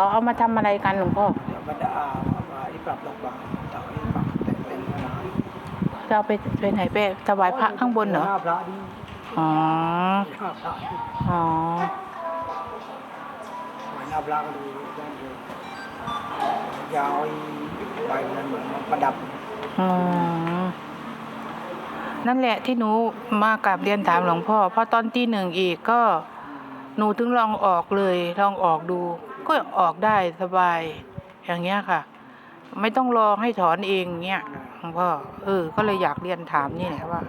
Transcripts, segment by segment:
เขาเอามาทำอะไรกันหลวงพ่อเดี๋ยวบรรดาเอามาที่ปรับลงบางเต่าที่ปรับแต่เป็นนาดจะเอาไปไปไหนไปถวายพระข้างบนเหรอหน้าพระดีอ๋อหน้าพระอ๋อหน้าพระก็ดูด้านเดียวยาวไอ้ใบนั้นเหมือนประดับอืมนั่นแหละที่หนูมากราบเรียนถามหลวงพ่อพราะตอนตีหนึ่งอีกก็หนูถึงลองออกเลยลองออกดู ก็ออกได้สบาย อย่างเงี้ยค่ะ ไม่ต้องรอให้ถอนเองเงี้ยหลวงพ่อเออ ก็เลยอยากเรียนถามนี่แหละว่า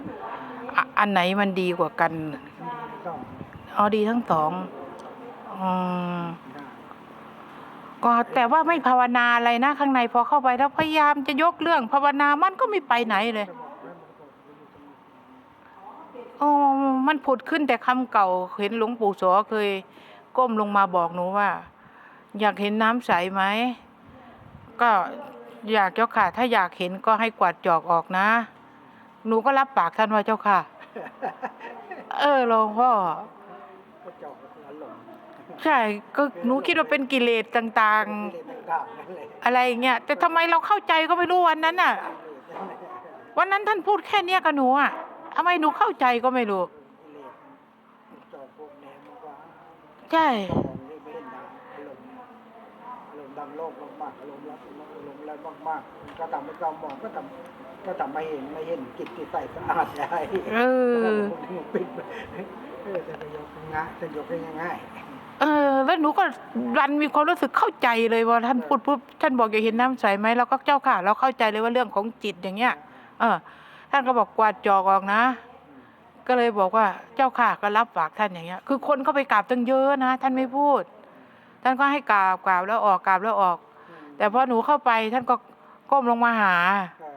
อ,อันไหนมันดีกว่ากันต้องอ๋อดีทั้งสองอก็แต่ว่าไม่ภาวนาอะไรนะข้างในพอเข้าไปแล้วพยายามจะยกเรื่องภาวนามันก็ไม่ไปไหนเลยโอ้มันผุดขึ้นแต่คำเก่าเห็นหลวงปู่โสเคย ก้มลงมาบอกหนูว่า อยากเห็นน้ำใสไหม ก็อยากเจ้าค่ะ ถ้าอยากเห็นก็ให้กวาดจอกออกนะ หนูก็รับปากท่านว่าเจ้าค่ะ เออหลวงพ่อใช่ก็หนูคิดว่าเป็นกิเลสต่างๆ อะไรอย่างเงี้ยแต่ทำไมเราเข้าใจก็ไม่รู้วันนั้นน่ะ วันนั้นท่านพูดแค่เนี้ยกับหนูอะทำไมหนูเข้าใจก็ไม่รู้ ใช่ อารมณ์แรงมากๆมันก็ทำให้เรามองก็ทำก็ทำไม่เห็นไม่เห็นจิตที่ใสสะอาดได้เออปิดเออจะไปยกง่ายจะยกได้ง่ายเออแล้วหนูก็รันมีความรู้สึกเข้าใจเลยว่าท่านพูดปุ๊บท่านบอกอยากเห็นน้ำใสไหมเราก็เจ้าค่ะ เราเข้าใจเลยว่าเรื่องของจิตอย่างเงี้ย เออ ท่านก็บอกกวาดจอกออกนะ ก็เลยบอกว่าเจ้าค่ะก็รับฝากท่านอย่างเงี้ย คือคนเข้าไปกราบตั้งเยอะนะท่านไม่พูด ท่านก็ให้กราบกราบแล้วออกกราบแล้วออกๆ แต่พอหนูเข้าไปท่านก็ก้มลงมาหาก็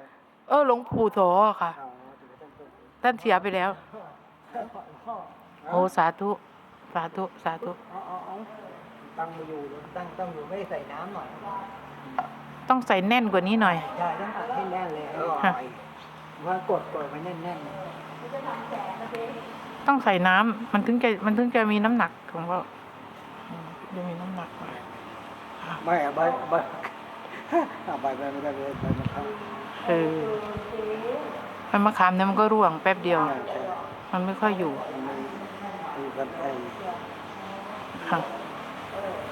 เออหลวงปู่โสค่ะเอาถือว่าต้องท่านเสียไปแล้วเอาโอ้สาธุ สาธุ สาธุเอาเอาเอาตั้งมาอยู่เลยตั้งตั้งอยู่ไม่ได้ใส่น้ำหน่อย ต้องใส่แน่นกว่านี้หน่อย ใช่ต้องอัดให้แน่นเลยอร่ค่ะอยว่ากดกดไว้แน่นต้องใส่น้ำมันถึงจะมันถึงจะมีน้ำหนักของเราอืมจะมีน้ำหนักหน่อยๆไม่เอาใบใบ เอาใบไปไม่ได้เลยใบมันเข้าเออใบมะขามเนี่ยมันก็ร่วงแป๊บเดียว มันไม่ค่อยอยู่มันคือกันไอ้ค่ะ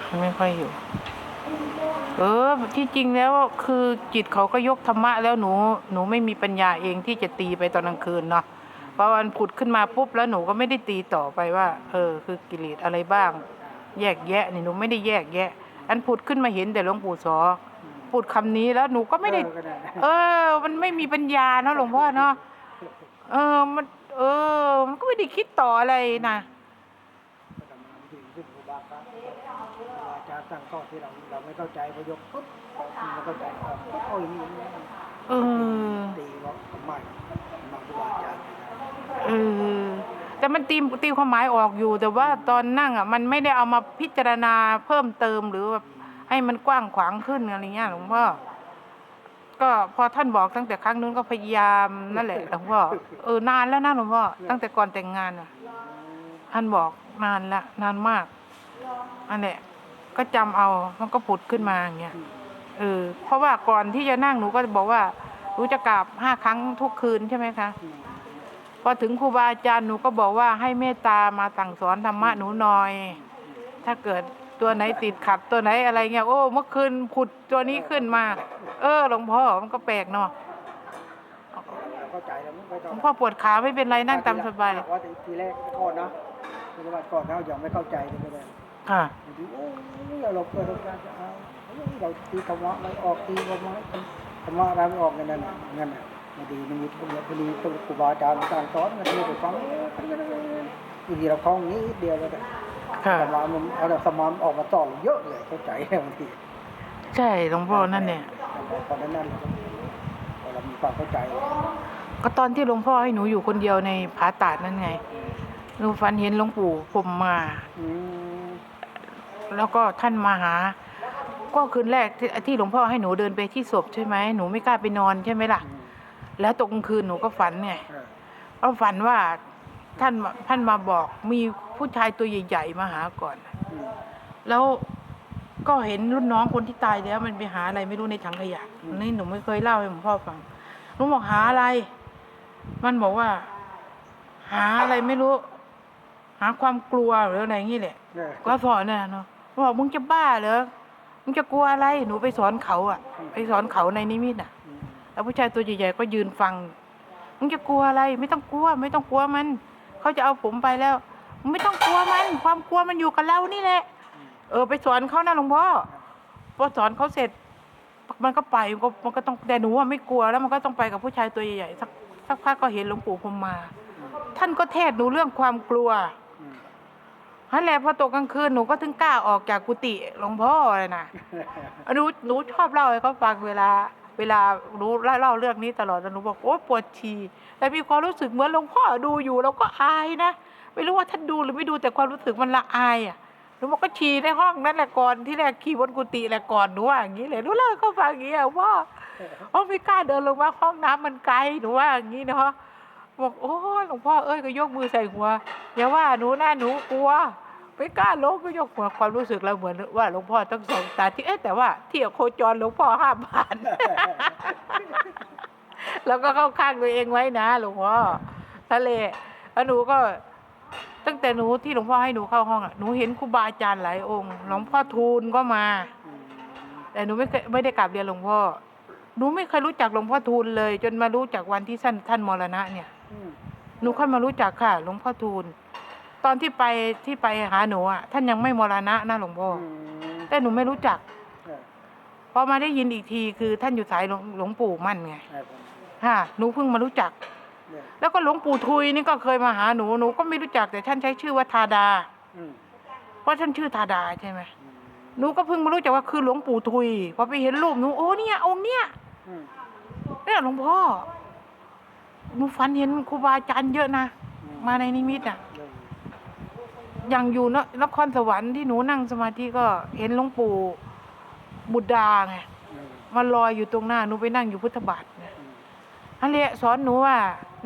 มันไม่ค่อยอยู่ เออ ที่จริงแล้วคือจิตเขาก็ยกธรรมะแล้วหนู หนูไม่มีปัญญาเองที่จะตีไปตอนกลางคืนเนาะเพราะวันผุดขึ้นมาปุ๊บแล้วหนูก็ไม่ได้ตีต่อไปว่า เออ คือกิเลสอะไรบ้าง แยกแยะนี่หนูไม่ได้แยกแยะ อันผุดขึ้นมาเห็นแต่หลวงปู่สอ พูดคำนี้แล้วหนูก็ไม่ได้ เออก็ได้ เออ มันไม่มีปัญญาเนาะหลวงพ่อเนาะเออมัน เออ มันก็ไม่ได้คิดต่ออะไรนะก็ทำมาถึงซึ่งครูบาครับอาจารย์ตั้งข้อที่เราเราไม่เข้าใจพอยกปุ๊บเราไม่เข้าใจครับปุ๊บเอาอย่างนี้อย่างนี้เออ ตีว่าทำไมมาครูบาอาจารย์ เออ แต่มันตีตีความหมายออกอยู่ แต่ว่าตอนนั่งอะ มันไม่ได้เอามาพิจารณาเพิ่มเติมหรือแบบ ให้มันกว้างขวางขึ้นอะไรเงี้ยหลวงพ่อก็พอท่านบอกตั้งแต่ครั้งนู้นก็พยายามนั่นแหละหลวงพ่อเออนานแล้วนะหลวงพ่อตั้งแต่ก่อนแต่งงานอะ ท่านบอกนานละนานมากอันเนี้ยก็จำเอามันก็ผุดขึ้นมาอย่างเงี้ยเออเพราะว่าก่อนที่จะนั่งหนูก็จะบอกว่าหนูจะกราบห้าครั้งทุกคืนใช่ไหมคะพอถึงครูบาอาจารย์หนูก็บอกว่าให้เมตตามาสั่งสอนธรรมะหนูหน่อย ถ้าเกิด ตัวไหนติดขัดตัวไหนอะไรเงี้ยโอ้เมื่อคืนผุดตัวนี้ขึ้นมา เออหลวงพ่อมันก็แปลกเนาะเราเข้าใจแล้วไม่หลต้อวงงพ่อปวดขาไม่เป็นไรนั่งตามสบายว่าทีแรกก่อนนะทีแรกก่อนเรายังไม่เข้าใจเลยก็ได้ค่ะ บางทีโอ้ยเราเปิดโอกาสจะเอาเราตีธรรมะไม่ออกตีธรรมะธรรมะเราไม่ออกกันนั่นน่ะนั่นน่ะบางทีมันมีพวกนี้พอดีตัวครูบาอาจารย์การสอนบางทีไปฟังบางทีเราคล้องนี้เดียวเลย ค่ะธรรมะมันเอาแต่สมานออกมาสอนเยอะเลยเข้าใจบางทีใช่หลวงพ่อนั่นเนี่ยตอนนั้นนั่นเรามีความเข้าใจก็ตอนที่หลวงพ่อให้หนูอยู่คนเดียวในผาตาดนั่นไง หนูฝันเห็นหลวงปู่ผมมา อืมแล้วก็ท่านมาหา ก็คืนแรกที่ที่หลวงพ่อให้หนูเดินไปที่ศพใช่ไหมหนูไม่กล้าไปนอนใช่ไหมล่ะแล้วตกกลางคืนหนูก็ฝันไง เออก็ฝันว่า ท่านมาท่านมาบอกมีผู้ชายตัวใหญ่ๆมาหาก่อนอืมแล้วก็เห็นรุ่นน้องคนที่ตายแล้ว มันไปหาอะไรไม่รู้ในถังขยะนี่หนูไม่เคยเล่าให้หลวงพ่อฟังหนูบอกหาอะไร มันบอกว่า หาอะไรไม่รู้ หาความกลัวหรืออะไรอย่างนี้แหละเออก็สอนน่ะเนาะบอกมึงจะบ้าเหรอมึงจะกลัวอะไร หนูไปสอนเขาอะ ไปสอนเขาในนิมิตอะอืมแล้วผู้ชายตัวใหญ่ๆก็ยืนฟัง มึงจะกลัวอะไร ไม่ต้องกลัว ไม่ต้องกลัวมัน เขาจะเอาผมไปแล้ว ไม่ต้องกลัวมัน ความกลัวมันอยู่กับเรานี่แหละ เออไปสอนเขานะหลวงพ่อพอสอนเขาเสร็จ มันก็ไปมันก็มันก็ต้องแต่หนูอะไม่กลัวแล้วมันก็ต้องไปกับผู้ชายตัวใหญ่ๆสักสักพักก็เห็นหลวงปู่พรมมา ท่านก็เทศหนูเรื่องความกลัวนั่นแหละพอตกกลางคืนหนูก็ถึงกล้าออกจากกุฏิหลวงพ่อเลยนะหนูหนูชอบเล่าให้เขาฟังเวลา เวลาหนูเล่าเล่าเรื่องนี้ตลอดแต่หนูบอกโอ๊ยปวดฉี่ แต่มีความรู้สึกเหมือนหลวงพ่อดูอยู่เราก็อายนะ ไม่รู้ว่าท่านดูหรือไม่ดูแต่ความรู้สึกมันละอายอะหนูบอกก็ฉี่ในห้องนั่นแหละก่อนที่แรกขี่บนกุฏิแหละก่อนหนูว่าอย่างนี้เลยหนูเล่าให้เขาฟังอย่างนี้อะว่าอ๋อไม่กล้าเดินลงมาห้องน้ำมันไกลหนูว่าอย่างนี้เนาะบอกโอ้หลวงพ่อเอ้ยก็ยกมือใส่หัวอย่าว่าหนูนะหนูกลัวไม่กล้าลงก็ยกหัวความรู้สึกเราเหมือนว่าหลวงพ่อต้องส่องตาที่เอ๊ะแต่ว่าที่โคจรหลวงพ่อห้ามผ่าน แล้วก็เข้าข้างตัวเองไว้นะหลวงพ่อทะเลแล้วหนูก็ ตั้งแต่หนูที่หลวงพ่อให้หนูเข้าห้องอะหนูเห็นครูบาอาจารย์หลายองค์ หลวงพ่อทูลก็มาอืมแต่หนูไม่เคยไม่ได้กราบเรียนหลวงพ่อหนูไม่เคยรู้จักหลวงพ่อทูลเลย จนมารู้จักวันที่ท่านท่านมรณะเนี่ยอืมหนูค่อยมารู้จักค่ะหลวงพ่อทูลตอนที่ไปที่ไปหาหนูอะท่านยังไม่มรณะนะหลวงพ่ออืมแต่หนูไม่รู้จักเออพอมาได้ยินอีกทีคือท่านอยู่สายหลวงหลวงปู่มั่นไงเออผม ค่ะ หนูเพิ่งมารู้จัก เนี่ยแล้วก็หลวงปู่ทุยนี่ก็เคยมาหาหนู หนูก็ไม่รู้จักแต่ท่านใช้ชื่อว่าธาดา อืมเพราะท่านชื่อธาดาใช่ไหมอืมหนูก็เพิ่งมารู้จักว่าคือหลวงปู่ทุย พอไปเห็นรูปหนูโอ้เนี่ยองค์เนี่ยอืมเนี่ยหลวงพ่อ หนูฝันเห็นครูบาอาจารย์เยอะนะ อืมาในนิมิตอะเรื่องอย่างอยู่นนครสวรรค์ที่หนูนั่งสมาธิก็เห็นหลวงปู่บุตรดาไง อืมมาลอยอยู่ตรงหน้าหนูไปนั่งอยู่พุทธบาทเนี่ย อันเนี้ยสอนหนูว่า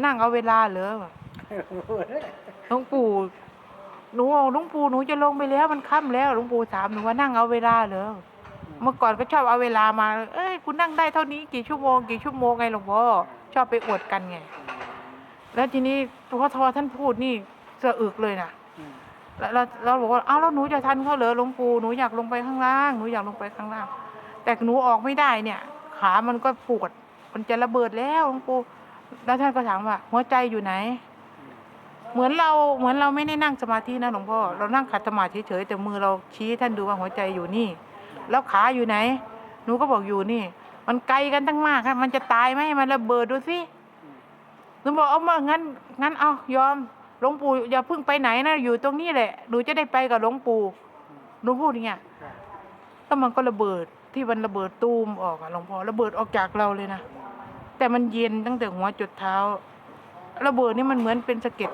นั่งเอาเวลาเหรอหลวงปู่หนูหลวงปู่หนูจะลงไปแล้ว มันค่ำแล้วหลวงปู่ถามหนูว่านั่งเอาเวลาเหรอเมื่อก่อนก็ชอบเอาเวลามา เอ้ยคุณนั่งได้เท่านี้กี่ชั่วโมงกี่ชั่วโมงไงหลวงพ่อชอบไปอวดกันไง แล้วทีนี้พอทอท่านพูดนี่สะอึกเลยนะแล้วเราเราบอกว่า เอ้าแล้วหนูจะทันเขาเหรอหลวงปู่หนูอยากลงไปข้างล่างหนูอยากลงไปข้างล่าง แต่หนูออกไม่ได้เนี่ย ขามันก็ปวด มันจะระเบิดแล้วหลวงปู่แล้วท่านก็ถามว่า หัวใจอยู่ไหน เหมือนเราเหมือนเราไม่ได้นั่งสมาธินะหลวงพ่อเรานั่งขัดสมาธิเฉยๆแต่มือเราชี้ท่านดูว่าหัวใจอยู่นี่ แล้วขาอยู่ไหน หนูก็บอกอยู่นี่ มันไกลกันตั้งมากครับมันจะตายไหมมันระเบิดดูสิหนูบอกเอามางั้นงั้นเอายอมหลวงปู่อย่าเพิ่งไปไหนนะอยู่ตรงนี้แหละหนูจะได้ไปกับหลวงปู่หนูพูดอย่างเงี้ยแล้วมันก็ระเบิดที่มันระเบิดตูมออกอะหลวงพ่อระเบิดออกจากเราเลยนะ แต่มันเย็นตั้งแต่หัวจุดเท้า ระเบิดนี่มันเหมือนเป็นสะเก็ด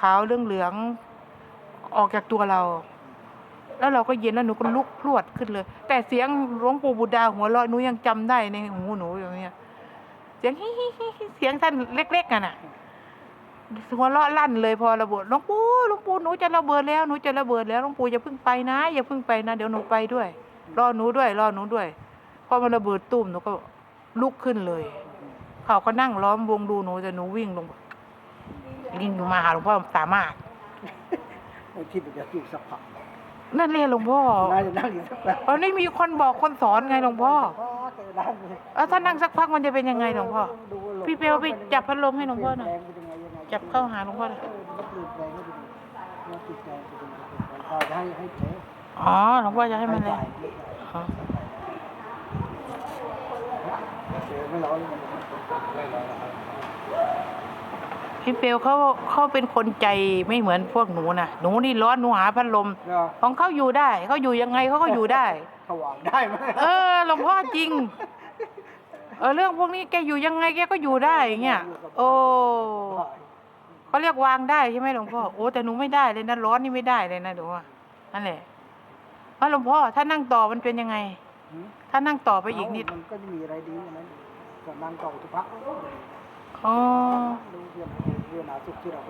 ขาวๆเหลืองๆออกจากตัวเรา แล้วเราก็เย็นแล้วหนูก็ลุกพรวดขึ้นเลย แต่เสียงหลวงปู่บุดาหัวเราะหนูยังจำได้ในหูหนูอย่างเงี้ยเสียงฮิฮิฮิเสียงท่านเล็กๆกันน่ะหัวเราะลั่นเลยพอระเบิดหลวงปู่หลวงปู่หนูจะระเบิดแล้วหนูจะระเบิดแล้วหลวงปู่อย่าเพิ่งไปนะอย่าเพิ่งไปนะเดี๋ยวหนูไปด้วย รอหนูด้วย รอหนูด้วยพอมันระเบิดตุ้มหนูก็ลุกขึ้นเลย เขาก็นั่งล้อมวงดูหนูแต่หนูวิ่งลงวิ่งลงมาหาหลวงพ่อสามารถไอ้ที่มันจะอยู่สักพักนั่นเลยหลวงพ่อน่าจะนั่งอยู่สักพักเออนี่มีคนบอกคนสอนไงหลวงพ่ออ๋อแต่นั่งเลยเออถ้านั่งสักพักมันจะเป็นยังไงหลวงพ่อดูว่าหลงพี่เปลไปจับพัดลมให้หลวงพ่อหน่อยเปลี่นแปลงเป็นยังไงยังไงจับเข้าหาหลวงพ่อหน่อยเออมันเปลี่ยนแปลงไม่ดีมันเปลี่ยนแปลงไปเป็นยังไงพอจะให้ให้เจ๊อ๋อหลวงพ่อจะให้มันเลยจ่ายอ๋อเจ๊ไม่ร้อนเลย พี่เปลเขาเขาเป็นคนใจไม่เหมือนพวกหนูนะหนูนี่ร้อนหนูหาพัดลมเนาะของเขาอยู่ได้เขาอยู่ยังไงเขาก็อยู่ได้ ถวางได้ไหมเออหลวงพ่อจริง เออเรื่องพวกนี้แกอยู่ยังไงแกก็อยู่ได้อย่างเงี้ยโอ้เขาเรียกวางได้ใช่ไหมหลวงพ่อโอ้แต่หนูไม่ได้เลยนะร้อนนี่ไม่ได้เลยนะหนูว่านั่นแหละเพราะหลวงพ่อถ้านั่งต่อมันเป็นยังไงถ้านั่งต่อไปอีกนิดมันก็จะมีอะไรดีอย่างนั้นก็ นั่งเก่าทุพักอ๋อรู้เรื่องเรื่องนาสุขที่เรา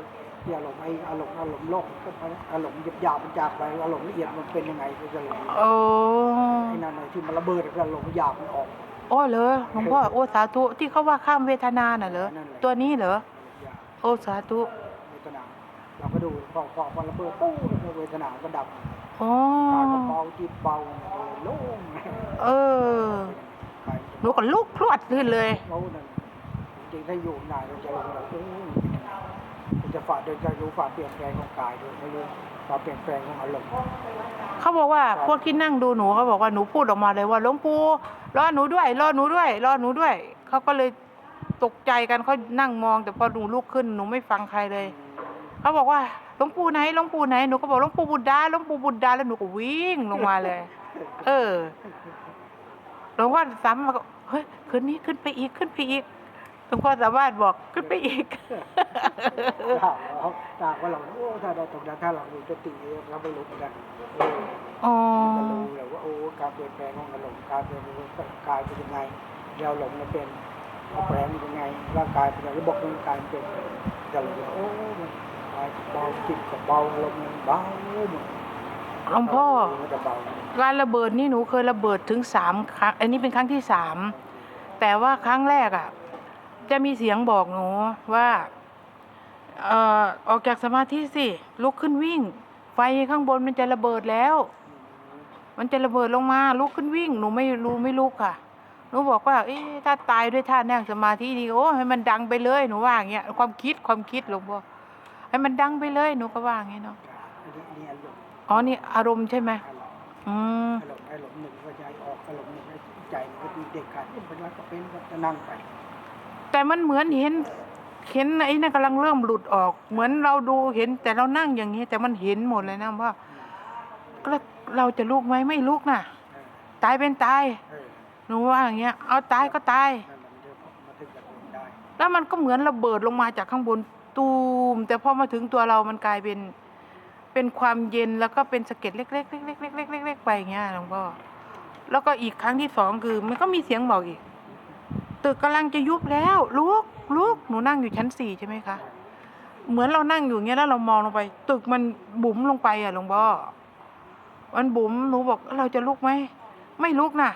ที่อารมณ์ไอ้อารมณ์อารมณ์โลกก็อารมณ์หยาบหยาบมันจากไปอารมณ์ละเอียดมันเป็นยังไงก็จะรู้โอ้ไอ้นั่นน่ะที่มันระเบิดอารมณ์หยาบมันออกโอ้เหรอหลวงพ่อโอ้สาธุที่เขาว่าข้ามเวทนาน่ะเหรอนั่นแหละตัวนี้เหรอโอ้สาธุเวทนาเราก็ดูพอพอพอระเบิดปุ๊บเวทนาก็ดับอ๋อเบาจิตเบาโล่งเออ หนูก็ลุกพรวดขึ้นเลยเรานั่นจริงๆถ้าอยู่นานเราจะลงเราเออมันจะฝ่าเดินจะรู้ฝ่าเปลี่ยนแปลงของกายด้วยไม่รู้ฝ่าเปลี่ยนแปลงของอารมณ์เขาบอกว่าพวกที่นั่งดูหนูเขาบอกว่าหนูพูดออกมาเลยว่าหลวงปู่รอหนูด้วยรอหนูด้วยรอหนูด้วยเขาก็เลยตกใจกันเขานั่งมอง แต่พอหนูลุกขึ้นหนูไม่ฟังใครเลยเขาบอกว่าหลวงปู่ไหนหลวงปู่ไหนหนูก็บอกหลวงปู่บุตรดาหลวงปู่บุตรดาแล้วหนูก็วิ่งลงมาเลย เออห ลวงพ่อสามารถบอกเฮ้ยคืนนี้ขึ้นไปอีกขึ้นไปอีกหลวงพ่อสามารถบอกขึ้นไปอีกถามเราถามว่าเราโอ้ถ้าเราตรงนั้นถ้าเราดูสติเราไม่รู้เหมือนกันเอออ๋อจะรู้เลยว่าโอ้การเปลี่ยนแปลงของอารมณ์การเปลี่ยนแปลงของกายเป็นยังไงเราหลงมันเป็นแปลงเป็นยังไงร่างกายเป็นยังไงระบบร่างกายเป็นจะรู้ว่าโอ้มันเบาจิตกับเบาอารมณ์เบาหมดหลวงพ่อ การระเบิดนี่หนูเคยระเบิดถึงสามครั้ง อันนี้เป็นครั้งที่สาม แต่ว่าครั้งแรกอะ จะมีเสียงบอกหนูว่าเอ่อออกจากสมาธิสิ ลุกขึ้นวิ่ง ไฟข้างบนมันจะระเบิดแล้ว มันจะระเบิดลงมา ลุกขึ้นวิ่ง หนูไม่รู้ไม่ลุกค่ะ หนูบอกว่า เอ๊ะถ้าตายด้วยท่านั่งสมาธิดีโอ้ให้มันดังไปเลย หนูว่าอย่างเงี้ย ความคิดความคิดหลวงพ่อให้มันดังไปเลย หนูก็ว่าอย่างเงี้ยเนาะอันนี้นี่อารมณ์อ๋อ นี่อารมณ์ใช่ไหม อารมณ์อืมอารมณ์อารมณ์หนึ่งก็ใจออกอารมณ์หนึ่งก็ใจมันก็มีเด็กขาดเป็นรักก็เป็นก็จะนั่งไป แต่มันเหมือนเห็นเห็นไอ้นั่นกำลังเริ่มหลุดออก เหมือนเราดูเห็นแต่เรานั่งอย่างนี้ แต่มันเห็นหมดเลยนะว่าเราจะลุกไหมไม่ลุกน่ะ ตายเป็นตายหนูว่าอย่างเงี้ย เอาตายก็ตาย แล้วมันก็เหมือนระเบิดลงมาจากข้างบนตูมแต่พอมาถึงตัวเรามันกลายเป็น เป็นความเย็นแล้วก็เป็นสะเก็ดเล็กๆเล็กๆเล็กๆเล็กๆไปอย่างเงี้ยหลวงพ่อแล้วก็อีกครั้งที่สองคือ มันก็มีเสียงบอกอีก ตึกกำลังจะยุบแล้วลุกลุกหนูนั่งอยู่ชั้นสี่ใช่ไหมคะเหมือนเรานั่งอยู่เงี้ยแล้วเรามองลงไป ตึกมันบุ๋มลงไปอะหลวงพ่อมันบุ๋มหนูบอกเราจะลุกไหมไม่ลุกน่ะ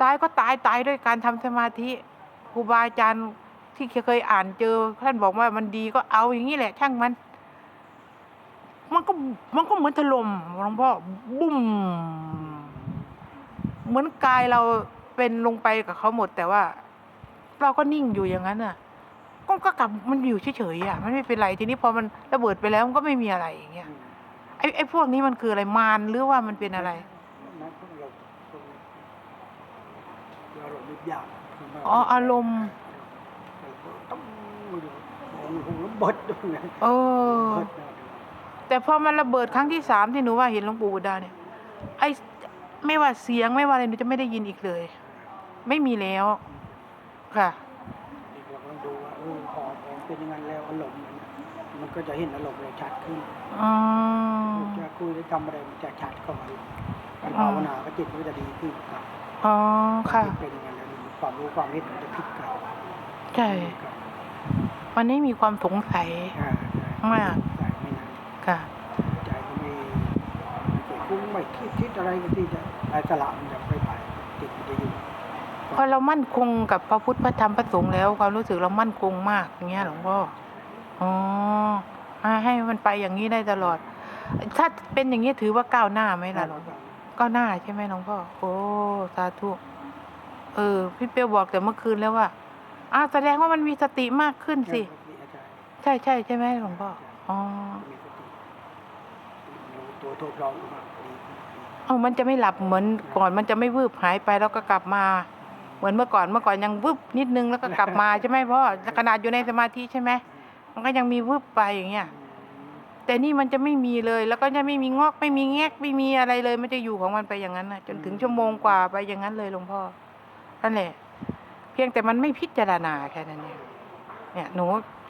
ตายก็ตายตายด้วยการทำสมาธิครูบาอาจารย์ที่เคยอ่านเจอท่านบอกว่ามันดีก็เอาอย่างนี้แหละช่างมัน มันก็มันก็เหมือนถล่มหลวงพ่อบุ้ม เหมือนกายเราเป็นลงไปกับเขาหมด แต่ว่า เราก็นิ่งอยู่อย่างนั้นน่ะก็ก็กลับมันอยู่เฉยๆอะมันไม่เป็นไรทีนี้พอมันระเบิดไปแล้วมันก็ไม่มีอะไรอย่างเงี้ยไอ้ไอ้พวกนี้มันคืออะไรมารหรือว่ามันเป็นอะไรอารมณ์อ๋ออารมณ์ต้องมองหูแล้วบดตรงนั้นเออ แต่พอมันระเบิดครั้งที่สามที่หนูว่าเห็นหลวงปู่บุดาเนี่ยไอ้ไม่ว่าเสียงไม่ว่าอะไรหนูจะไม่ได้ยินอีกเลย ไม่มีแล้วค่ะอีกเราต้องดูว่าเออพอพอเป็นอย่างนั้นแล้วอารมณ์มันมันก็จะเห็นอารมณ์เราชัดขึ้นอืมจะคุยหรือทำอะไรมันจะชัดเข้ามาการภาวนาก็จิตมันก็จะดีขึ้นครับอ๋อค่ะเป็นอย่างนั้นแล้วมีความรู้ความเห็นมันจะพลิกกลับใช่ครับวันนี้มีความสงสัยอ่าใช่มาก ใช่ไม่นาน ค่ะ ใจก็ไม่ไม่เคย ฟุ้งไม่คิดคิดอะไรก็ที่จะไอ้สละมันจะไปไปจิตมันจะอยู่พอเรามั่นคงกับพระพุทธพระธรรมพระสงฆ์แล้วความรู้สึกเรามั่นคงมากอย่างเงี้ยหลวงพ่ออ๋อให้ให้มันไปอย่างนี้ได้ตลอด ถ้าเป็นอย่างนี้ถือว่าก้าวหน้าไหมล่ะหลวงพ่อก้าวหน้าใช่ไหมหลวงพ่อโอ้สาธุเออ พี่เปียวบอกแต่เมื่อคืนแล้วว่าอ้าวแสดงว่ามันมีสติมากขึ้นสิ ใช่ครับอาจารย์ใช่ใช่ใช่ไหมหลวงพ่ออ๋อมีส ติรู้ตัวโทษเรามากดีเอามันจะไม่หลับเหมือนก่อนมันจะไม่วืบหายไปแล้วก็กลับมา เหมือนเมื่อก่อนเมื่อก่อนยังวืบนิดนึงแล้วก็กลับมาใช่ไหมพ่อขนาดอยู่ในสมาธิใช่ไหมมันก็ยังมีวืบไปอย่างเงี้ยแต่นี่มันจะไม่มีเลยแล้วก็จะไม่มีงอกไม่มีแงกไม่มีอะไรเลย มันจะอยู่ของมันไปอย่างนั้นนะจนถึงชั่วโมงกว่าไปอย่างนั้นเลยหลวงพ่อนั่นแหละ เพียงแต่มันไม่พิจารณาแค่นั้นเองเนี่ยหนู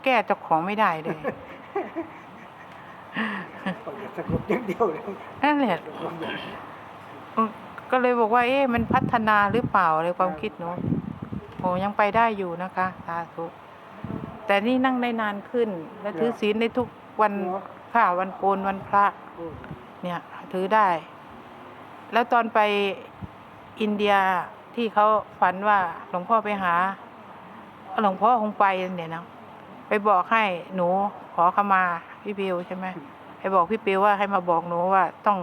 แก้เจ้าของไม่ได้เลย ต้องอย่าสะกดอย่างเดียวเลยนั่นแหละก็เลยบอกว่า เอ๊ะมันพัฒนาหรือเปล่าเลยความคิดหนูโอ้ยังไปได้อยู่นะคะสาธุแต่นี่นั่งได้นานขึ้น และถือศีลในทุกวันค่ะวันโกนวันพระ เนี่ย ถือได้ แล้วตอนไปอินเดียที่เขาฝันว่าหลวงพ่อไปหา หลวงพ่อคงไปเนี่ยนะไปบอกให้หนูขอขมา พี่ปิวใช่ไหมไปบอกพี่ปิวว่าให้มาบอกหนูว่าต้อง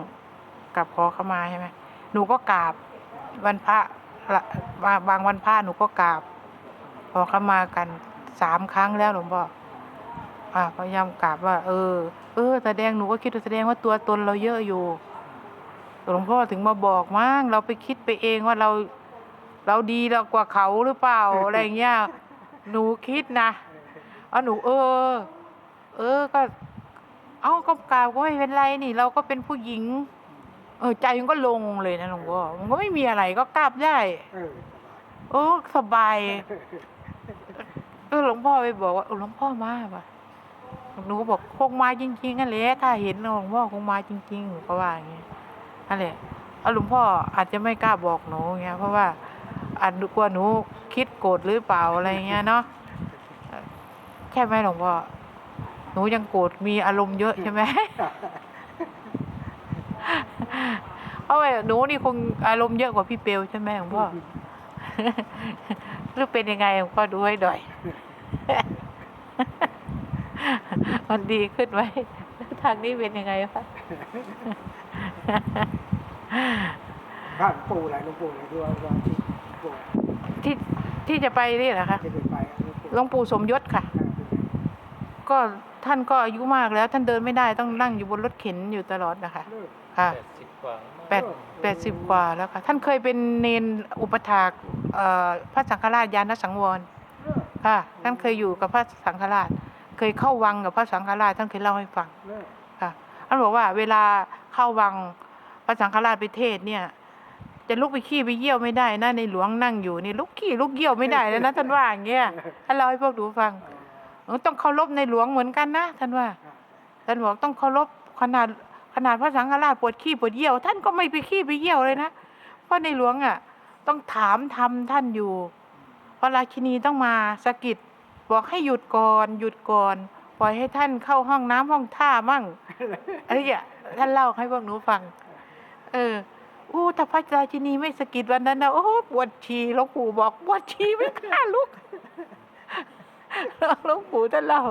กลับขอขมาใช่ไหมหนูก็กราบวันพระบางบางวันพระหนูก็กราบขอขมากันสามครั้งแล้วหลวงพ่ออ่าพยายามกราบว่า เออ เออแสดงหนูก็คิดว่าแสดงว่าตัวตนเราเยอะอยู่หลวงพ่อถึงมาบอกมั้งเราไปคิดไปเองว่าเรา เราดีเรากว่าเขาหรือเปล่าอะไรเงี้ยหนูคิดนะเอหนูเออ เออก็ เอาก็กราบก็ไม่เป็นไรนี่ เราก็เป็นผู้หญิง เออ ใจมันก็ลงเลยนะหลวงพ่อมันก็ไม่มีอะไรก็กราบได้เออสบายเออหลวงพ่อไปบอกว่าเออหลวงพ่อมาป่ะหนูก็บอกคงมาจริงๆนั่นแหละถ้าเห็นหลวงพ่อคงมาจริงๆหนูก็ว่าอย่างเงี้ยนั่นแหละเอาหลวงพ่ออาจจะไม่กล้าบอกหนูเงี้ยเพราะว่าอาจกลัวหนูคิดโกรธหรือเปล่าอะไรเงี้ยเนาะใช่ไหมหลวงพ่อ นูยังโกรธมีอารมณ์เยอะใช่ไหมเพราะว่าหนูนี่คงอารมณ์เยอะกว่าพี่เปลวใช่ไหมหลวงพ่อหรือเป็นยังไงหลวงพ่อดูให้หน่อยมันดีขึ้นไหมแล้วทางนี้เป็นยังไงคะข้างปู่อะไรหลวงปู่อะไรที่ว่าว่าที่ปู่ที่ที่จะไปนี่เหรอคะที่เป็นไปอะหลวงปู่หลวงปู่สมยศค่ะ ก็ท่านก็อายุมากแล้ว ท่านเดินไม่ได้ต้องนั่งอยู่บนรถเข็นอยู่ตลอดนะคะเลิกค่ะแปดสิบกว่าแปดแปดสิบกว่าแล้วค่ะท่านเคยเป็นเนนอุปถากเอ่อพระสังฆราชยานสังวรเลิกค่ะท่านเคยอยู่กับพระสังฆราช เคยเข้าวังกับพระสังฆราชท่านเคยเล่าให้ฟังเลิกค่ะท่านบอกว่าเวลาเข้าวังพระสังฆราชไปเทศน์เนี่ย จะลุกไปขี้ไปเยี่ยวไม่ได้นะในหลวงนั่งอยู่นี่ลุกขี้ลุกเยี่ยวไม่ได้แล้วนะท่านว่าอย่างเงี้ยท่านเล่าให้พวกดูฟังเออ ต้องเคารพในหลวงเหมือนกันนะท่านว่าท่านบอกต้องเคารพขนาดขนาดพระสังฆราชปวดขี้ปวดเยี่ยว ท่านก็ไม่ไปขี้ไปเยี่ยวเลยนะเพราะในหลวงอะ ต้องถามทำท่านอยู่พระราชินีต้องมาสะกิดบอกให้หยุดก่อนหยุดก่อนปล่อยให้ท่านเข้าห้องน้ำห้องท่ามั่งอะไรอย่างเงี้ยท่านเล่าให้พวกหนูฟัง เอออู้ถ้าพระราชินีไม่สะกิดวันนั้นนะโอ้ปวดฉี่หลวงปู่บอกปวดฉี่ไม่กล้าลุก หลวงปู่ท่านเล่า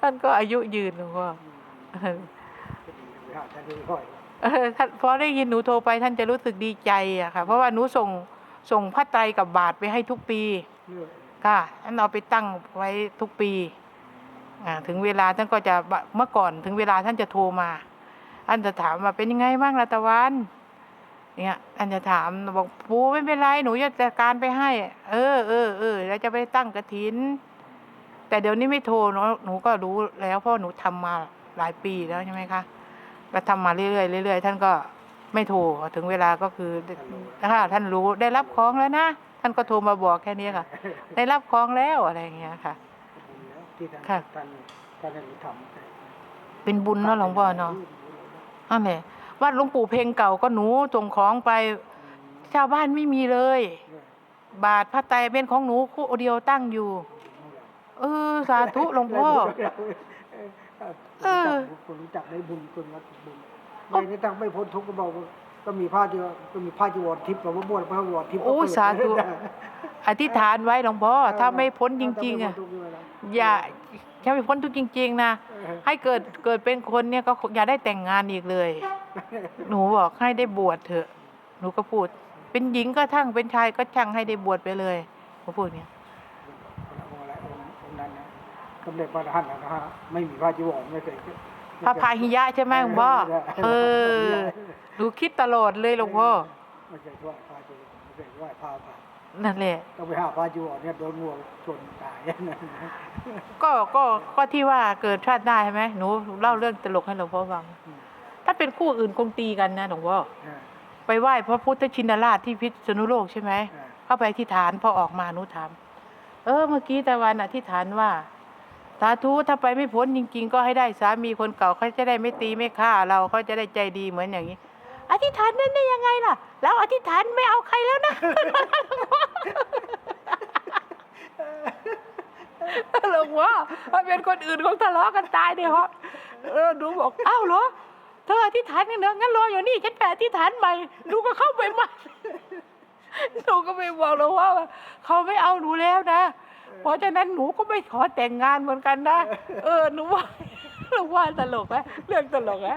ท่านก็อายุยืนหลวงพ่อท่านดูค่อยเออท่านพอได้ยินหนูโทรไปท่านจะรู้สึกดีใจอะค่ะ เพราะว่าหนูส่งส่งพระไตรกับบาทไปให้ทุกปีค่ะท่านเอาไปตั้งไว้ทุกปีถึงเวลาท่านก็จะเมื่อก่อนถึงเวลาท่านจะโทรมาท่านจะถามว่าเป็นยังไงบ้างรัตะวันเนี่ยท่านจะถามบอกปูไม่เป็นไรหนูจะจัดการไปให้ เออเออเออแล้วจะไปตั้งกระถิน แต่เดี๋ยวนี้ไม่โทรหนูหนูก็รู้แล้วเพราะหนูทำมาหลายปีแล้วใช่ไหมคะก็ทำมาเรื่อยๆเรื่อยๆท่านก็ไม่โทรถึงเวลาก็คือถ้าท่านรู้ได้รับของแล้วนะท่านก็โทรมาบอกแค่นี้ค่ะ ได้รับของแล้วอะไรอย่างเงี้ยค่ะที่ท่านค่ะท่านท่านได้ทำเป็นบุญเนาะหลวงพ่อเนาะนั่นแหละวัดหลวงปู่เพลงเก่าก็หนูส่งของไป ชาวบ้านไม่มีเลย บาทพระไตรเป็นของหนูคู่เดียวตั้งอยู่ เออ สาธุหลวงพ่อ เออ คนรู้จักได้บุญคนวัดบุญไม่ได้ตั้งไม่พ้นทุกข์ก็บอกว่าก็มีผ้าจีวรก็มีผ้าจีวรทิพย์เราว่าบวชผ้าจีวรทิพย์ก็โอ้เปิดสาธุอธิษฐานไว้หลวงพ่อถ้าไม่พ้นจริง ๆอะถ้าไม่พ้นทุกข์ด้วยนะอย่าถ้าไม่พ้นทุกข์จริง ๆ นะเออให้เกิดเกิดเป็นคนเนี่ยก็อย่าได้แต่งงานอีกเลย หนูบอกให้ได้บวชเถอะ หนูก็พูด เป็นหญิงก็ช่างเป็นชายก็ช่างให้ได้บวชไปเลยหนูพูดเนี่ย องค์อะไรองค์องค์นั้นนะ สมเด็จพระอรหันต์นะฮะไม่มีผ้าจีวรไม่เคยพระพาหิยะใช่ไหมหลวงพ่อเออหนูคิดตลอดเลยหลวงพ่อไม่เคยไหว้ผ้าจีวรไม่เคยไหว้ผ้าผ้านั่นแหละต้องไปหาผ้าจีวรเนี่ยโดนงูชนตายนั่นนะก็ก็ก็ที่ว่าเกิดชาติได้ใช่ไหมหนูเล่าเรื่องตลกให้หลวงพ่อฟังอืมถ้าเป็นคู่อื่นคงตีกันนะหลวงพ่อเออไปไหว้พระพุทธชินราชที่พิษณุโลกใช่ไหมเออเข้าไปที่ฐานพอออกมาหนูถามเออเมื่อกี้ตะวันอธิษฐานว่า สาธุถ้าไปไม่พ้นจริง ๆ ก็ให้ได้สามีคนเก่าเขาจะได้ไม่ตีไม่ฆ่า เราเขาจะได้ใจดีเหมือนอย่างนี้ อธิษฐานนั้นได้ยังไงล่ะ แล้วอธิษฐานไม่เอาใครแล้วนะ หลวงพ่อถ้าเป็นคนอื่นคงทะเลาะกันตายเนี่ยฮะเออหนูบอกอ้าวเหรอเธออธิษฐานกันเนอะงั้นรออยู่นี่ฉันไปอธิษฐานใหม่หนูก็เข้าไปใหม่หนูก็ไปบอกหลวงพ่อว่าเขาไม่เอาหนูแล้วนะ เพราะฉะนั้นหนูก็ไม่ขอแต่งงานเหมือนกันนะ เออหนูว่าหลวงพ่อตลกไหมเรื่องตลกไหม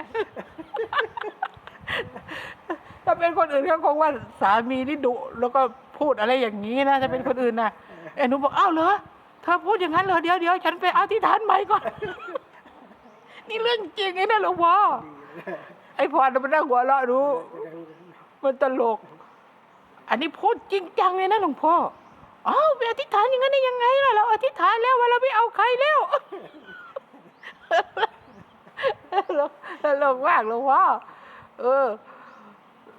ถ้าเป็นคนอื่นก็คงว่าสามีนี่ดุแล้วก็พูดอะไรอย่างนี้นะถ้าเป็นคนอื่นนะเอ็หนูบอกอ้าวเหรอเธอพูดอย่างนั้นเหรอเดี๋ยวเดี๋ยวฉันไปอธิษฐานใหม่ก่อน นี่เรื่องจริงไอ้นะหลวงพ่อไอ้พรมันนั่งหัวเราะดูมันตลก อันนี้พูดจริงจังเลยนะหลวงพ่อ อ้าวไปอธิษฐานอย่างนั้นได้ยังไงล่ะเราอธิษฐานแล้วว่าเราไม่เอาใครแล้วตลกมากหลวงพ่อเออ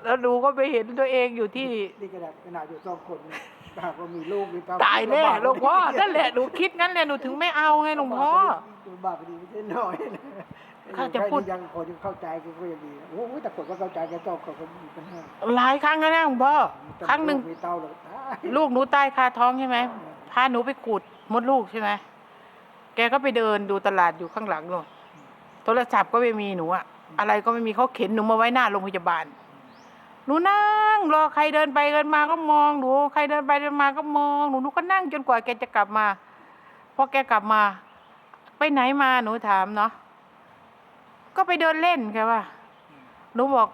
แล้วดูก็ไปเห็นตัวเองอยู่ที่นี่ขนาดขนาดอยู่สองคนถ้าหากว่ามีลูกมีเต้ตายแน่หลวงพ่อนั่นแหละหนูคิดงั้นแหละหนูถึงไม่เอาไงหลวงพ่อบาปดีไม่ใช่น้อย นะข้าจะพูดยังพอจะเข้าใจก็ยังดีโอ้โหแต่คนก็เข้าใจแกชอบเขาก็มีปัญหาหลายครั้งแล้วนะหลวงพ่อครั้งหนึ่งมีเต้าเลยตายลูกหนูตายคาท้องใช่ไหมพาหนูไปขูดมดลูกใช่ไหมแกก็ไปเดินดูตลาดอยู่ข้างหลังนู่นโทรศัพท์ก็ไม่มีหนูอะอะไรก็ไม่มีเขาเข็นหนูมาไว้หน้าโรงพยาบาลหนูนั่งรอใครเดินไปเดินมาก็มองหนูใครเดินไปเดินมาก็มองหนูหนูก็นั่งจนกว่าแกจะกลับมาพอแกกลับมา ไปไหนมาหนูถามเนาะ ก็ไปเดินเล่นแกว่าหนูบอก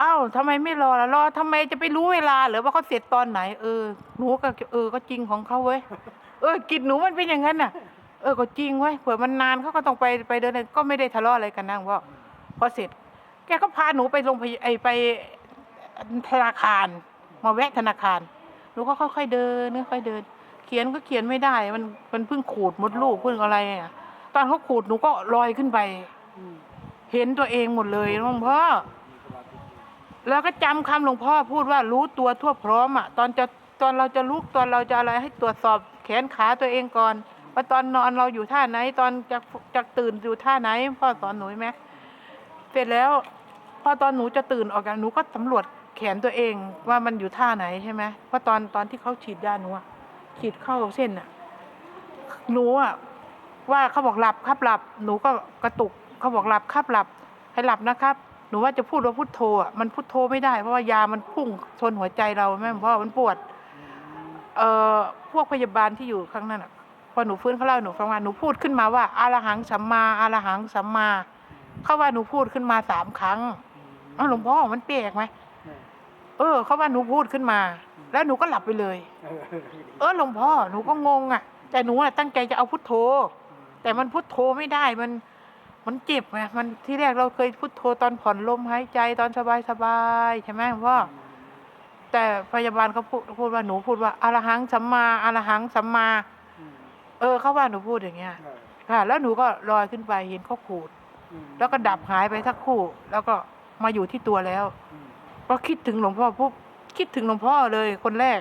เอ้าทำไมไม่รอล่ะรอทำไมจะไปรู้เวลาหรือว่าเขาเสร็จตอนไหน เออหนูก็เออก็จริงของเขาเว้ยเออกิจหนูมันเป็นอย่างนั้นน่ะ เออก็จริงเว้ยเผื่อมันนานเขาก็ต้องไปไปเดินเล่นก็ไม่ได้ทะเลาะอะไรกันนะหลวงพ่อพอเสร็จ แกก็พาหนูไปโรงพยไอไปธนาคาร มาแวะธนาคารหนูก็ค่อยๆเดินค่อยๆเดิน เขียนก็เขียนไม่ได้ มันมันเพิ่งขูดมดลูกเพิ่งอะไรอะตอนเขาขูดหนูก็ลอยขึ้นไป เห็นตัวเองหมดเลยหลวงพ่อ แล้วก็จำคำหลวงพ่อพูดว่ารู้ตัวทั่วพร้อมอะ ตอนจะตอนเราจะลุกตอนเราจะอะไรให้ตรวจสอบแขนขาตัวเองก่อนว่าตอนนอนเราอยู่ท่าไหน ตอนจะจะตื่นอยู่ท่าไหน พ่อสอนหนูไหมเสร็จแล้วพอตอนหนูจะตื่นออกจากหนูก็สำรวจแขนตัวเองว่ามันอยู่ท่าไหนใช่ไหมเพราะตอนตอนที่เขาฉีดยาหนูอะฉีดเข้าเส้นอะหนูอะว่าเขาบอกหลับครับหลับ หนูก็กระตุก เขาบอกหลับครับหลับให้หลับนะครับ หนูว่าจะพูดว่าพุทโธอะมันพุทโธไม่ได้เพราะว่ายามันพุ่งชนหัวใจเราแม่เพราะมันปวดเอ่อพวกพยาบาลที่อยู่ข้างนั้นอะพอหนูฟื้นเขาเล่าให้หนูฟังว่าหนูพูดขึ้นมาว่าอารหังสัมมาอารหังสัมมาเขาว่าหนูพูดขึ้นมาสามครั้งอ้าวหลวงพ่อมันแปลกไหมเออเขาว่าหนูพูดขึ้นมา แล้วหนูก็หลับไปเลยเออเออหลวงพ่อหนูก็งงอะ แต่หนูอะตั้งใจจะเอาพุทโธ แต่มันพุทโธไม่ได้มัน มันเจ็บไงมันที่แรกเราเคยพุทโธตอนผ่อนลมหายใจตอนสบายสบายๆใช่ไหมหลวงพ่อแต่พยาบาลเขาพูดพูดว่าหนูพูดว่าอรหังสัมมาอรหังสัมมาอืมเออเขาว่าหนูพูดอย่างเงี้ยเออค่ะ แล้วหนูก็ลอยขึ้นไปเห็นเขาขูดอืมแล้วก็ดับหายไปสักครู่ แล้วก็มาอยู่ที่ตัวแล้วอืมก็คิดถึงหลวงพ่อปุ๊บคิดถึงหลวงพ่อเลยคนแรก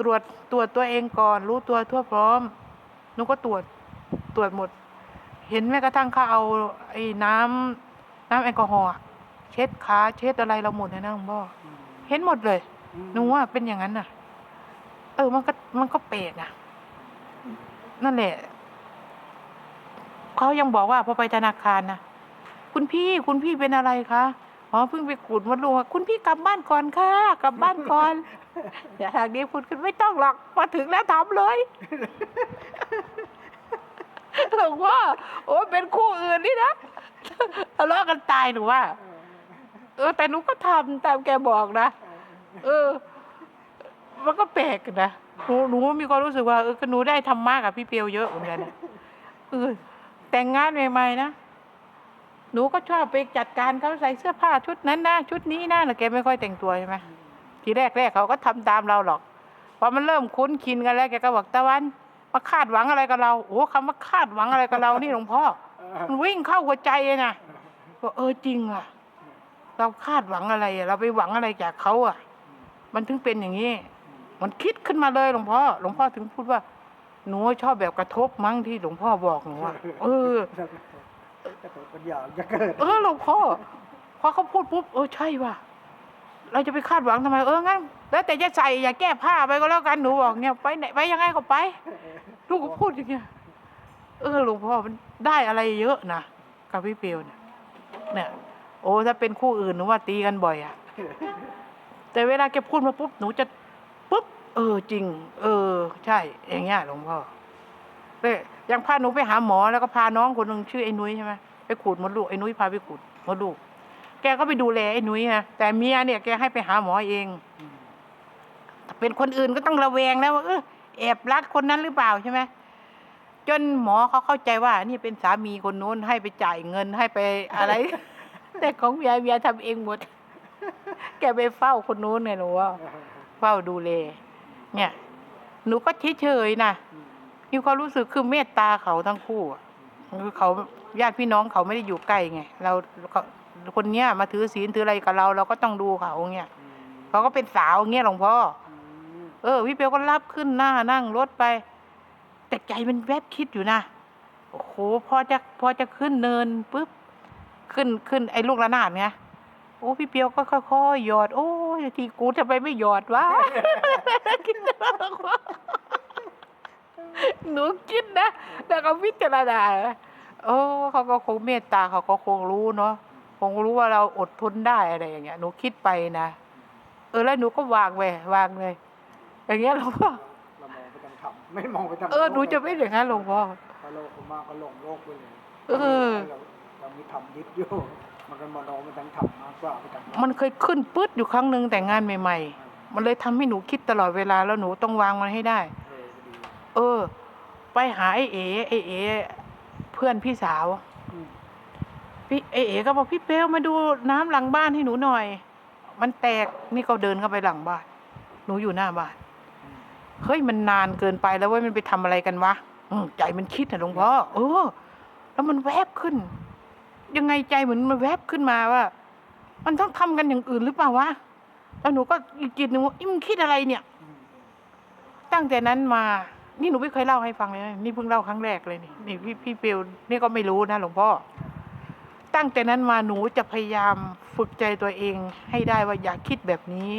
ตรวจตรวจตัวเองก่อน รู้ตัวทั่วพร้อมหนูก็ตรวจตรวจหมด เห็นแม้กระทั่งเขาเอาไอ้น้ำน้ำแอลกอฮอล์อะเช็ดขาเช็ดอะไรเราหมดเลยนะหลวงพ่ออืมเห็นหมดเลยอืมหนูว่าเป็นอย่างนั้นน่ะ เออมันก็มันก็แปลกอะนั่นแหละเขายังบอกว่าพอไปธนาคารนะคุณพี่คุณพี่เป็นอะไรคะอ๋อเพิ่งไปขูดมดลูกอะคุณพี่กลับบ้านก่อนค่ะกลับบ้านก่อนอย่าทางนี้พูดขึ้นไม่ต้องหรอกมาถึงแล้วทำเลย หลวงว่าโอ้เป็นคู่อื่นนี่นะทะเลาะกันตายหนูว่า เออ แต่หนูก็ทำตามแกบอกนะเออ มันก็แปลกนะหนูหนูมีความรู้สึกว่าเออหนูได้ธรรมะกับพี่เปียวเยอะเหมือนกันนะเออแต่งงานใหม่ๆนะหนูก็ชอบไปจัดการเขาใส่เสื้อผ้าชุดนั้นนะชุดนี้นะแล้วแกไม่ค่อยแต่งตัวใช่ไหมทีแรกๆเขาก็ทำตามเราหรอกพอมันเริ่มคุ้นชินกันแล้วแกก็บอกตะวัน มาคาดหวังอะไรกับเราโอ้คำว่าคาดหวังอะไรกับเรานี่หลวงพ่อมันวิ่งเข้าหัวใจเลยนะว่าเออจริงอะ เราคาดหวังอะไรอะเราไปหวังอะไรจากเขาอะ มันถึงเป็นอย่างนี้ มันคิดขึ้นมาเลยหลวงพ่อหลวงพ่อถึงพูดว่าหนูชอบแบบกระทบมั้งที่หลวงพ่อบอกหนูอะเออจะเกิดปัญญาจะเกิดเออหลวงพ่อพอเขาพูดปุ๊บเออใช่ว่ะเราจะไปคาดหวังทำไมเอองั้น แล้วแต่จะใส่อย่าแก้ผ้าไปก็แล้วกันหนูบอกเนี่ยไปไหนไปยังไงก็ไปลูกก็พูดอย่างเงี้ยเออหลวงพ่อมันได้อะไรเยอะนะกับพี่เปียวเนี่ยเนี่ย โอ้ถ้าเป็นคู่อื่นหนูว่าตีกันบ่อยอะแต่เวลาแกพูดมาปุ๊บหนูจะปุ๊บ เออจริง เออ ใช่ อย่างเงี้ยหลวงพ่อเลยยังพาหนูไปหาหมอแล้วก็พาน้องคนหนึ่งชื่อไอ้นุ้ยใช่ไหมไปขูดมดลูกไอ้นุ้ยพาไปขูดมดลูก แกก็ไปดูแลไอ้นุ้ยนะแต่เมียเนี่ยแกให้ไปหาหมอเอง เป็นคนอื่นก็ต้องระแวงแล้วว่าเออแอบรักคนนั้นหรือเปล่าใช่ไหมจนหมอเขาเข้าใจว่า นี่เป็นสามีคนนู้นให้ไปจ่ายเงินให้ไปอะไร แต่ของเมียเมียทำเองหมด แกไปเฝ้าคนนู้นไงหนูว่าเฝ้าดูแลเนี่ย หนูก็เฉยๆนะอืมมีความรู้สึกคือเมตตาเขาทั้งคู่อะคือเขาญาติพี่น้องเขาไม่ได้อยู่ใกล้ไงเราเขาคนเนี้ยมาถือศีลถืออะไรกับเรา เราก็ต้องดูเขาเงี้ยอืมเขาก็เป็นสาวเงี้ยหลวงพ่ออืม เออพี่เปียวก็รับขึ้นหน้านั่งรถไป แต่ใจมันแวบคิดอยู่นะโอ้โหพอจะพอจะขึ้นเนินปุ๊บขึ้นขึ้นไอ้ลูกระนาดไงโอ้พี่เปียวก็ค่อยๆหยอด โอ้ยทีกูทำไมไม่หยอดวะคิดว่าหนูคิดนะแต่ก็พิจารณาโอ้เขาก็คงเมตตาเขาก็คงรู้เนาะคงรู้ว่าเราอดทนได้อะไรอย่างเงี้ยหนูคิดไปนะเออแล้วหนูก็วางไปวางเลย อย่างเงี้ยหลวงพ่อเรามองไปทางธรรมไม่มองไปทางเออหนูจะไม่อย่างนั้นหลวงพ่อพอโลกมาก็หลงโลกไปเลยเออเราเรามีธรรมยึดอยู่มันก็มองไปทางธรรมมากกว่าไปทางธรรมันเคยขึ้นปึ๊ดอยู่ครั้งหนึ่งแต่งงานใหม่ ๆ มันเลยทำให้หนูคิดตลอดเวลาแล้วหนูต้องวางมันให้ได้ เออดีเออไปหาไอ้เอ๋ไอ้เอ๋เพื่อนพี่สาวอืมพี่ไอ้เอ๋ก็บอกพี่เปลวมาดูน้ำหลังบ้านให้หนูหน่อย มันแตกนี่ก็เดินเข้าไปหลังบ้าน หนูอยู่หน้าบ้านอืม เฮ้ยมันนานเกินไปแล้วเว้ยมันไปทำอะไรกันวะใจมันคิดนะหลวงพ่อเออ แล้วมันแวบขึ้น ยังไงใจเหมือนมันแวบขึ้นมาว่า มันต้องทำกันอย่างอื่นหรือเปล่าวะแล้วหนูก็อีกจิตหนึ่งว่าอิมคิดอะไรเนี่ย ตั้งแต่นั้นมา นี่หนูไม่เคยเล่าให้ฟังเลยนะนี่เพิ่งเล่าครั้งแรกเลยนี่นี่พี่พี่เปียวนี่ก็ไม่รู้นะหลวงพ่อตั้งแต่นั้นมาหนูจะพยายามฝึกใจตัวเองให้ได้ว่าอย่าคิดแบบนี้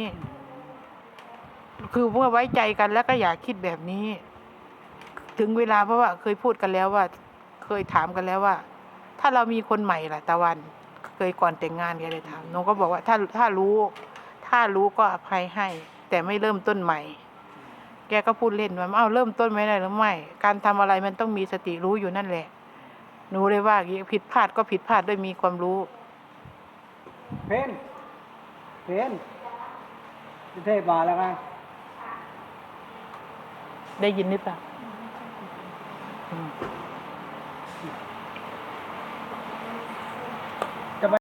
คือเมื่อไว้ใจกันแล้วก็อย่าคิดแบบนี้ ถึงเวลาเพราะว่าเคยพูดกันแล้วว่า เคยถามกันแล้วว่า ถ้าเรามีคนใหม่ล่ะตะวัน เคยก่อนแต่งงานแกเลยถามหนูก็บอกว่าถ้าถ้ารู้ ถ้ารู้ก็อภัยให้ แต่ไม่เริ่มต้นใหม่ แกก็พูดเล่นว่าเอ้าเริ่มต้นไม่ได้หรือไม่ การทำอะไรมันต้องมีสติรู้อยู่นั่นแหละหนูเลยว่าผิดพลาดก็ผิดพลาดด้วยมีความรู้ เพนเพนเทพมาแล้วไง ได้ยินหรือเปล่า